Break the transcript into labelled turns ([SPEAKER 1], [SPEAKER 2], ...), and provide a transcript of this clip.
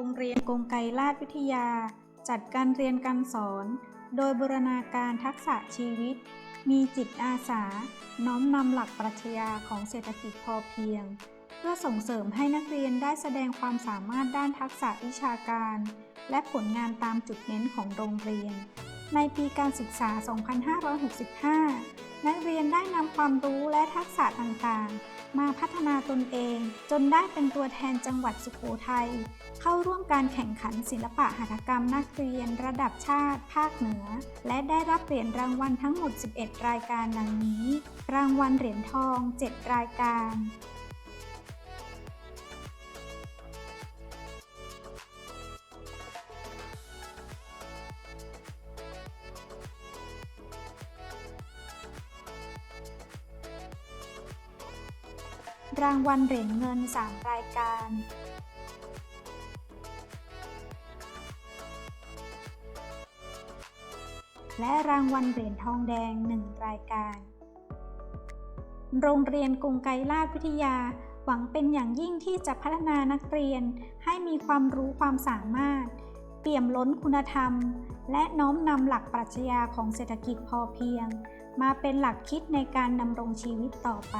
[SPEAKER 1] รงเรียนกงไกรลาดวิทยา จัดการเรียนการสอน โดยบูรณาการทักษะชีวิต มีจิตอาสา น้อมนำหลักปรัชญาของเศรษฐกิจพอเพียง เพื่อส่งเสริมให้นักเรียนได้แสดงความสามารถด้านทักษะวิชาการ และผลงานตามจุดเน้นของโรงเรียน ในปีการศึกษา 2565 นักเรียนได้นำความรู้และทักษะต่างๆ มาพัฒนาตนเอง จนได้เป็นตัวแทนจังหวัดสุโขทัยเข้าร่วมการแข่งขันศิลปะหัตถกรรมนักเรียนระดับชาติ ภาคเหนือ และได้รับเหรียญรางวัลทั้งหมด 11 รายการดังนี้ รางวัลเหรียญทอง 7 รายการ รางวัลเหรียญเงิน 3 รายการ และรางวัลเหรียญทองแดง 1 รายการ โรงเรียนกรุงไกรลาดวิทยา หวังเป็นอย่างยิ่งที่จะพัฒนานักเรียนให้มีความรู้ความสามารถ เปี่ยมล้นคุณธรรม และน้อมนำหลักปรัชญาของเศรษฐกิจพอเพียง มาเป็นหลักคิดในการดำรงชีวิตต่อไป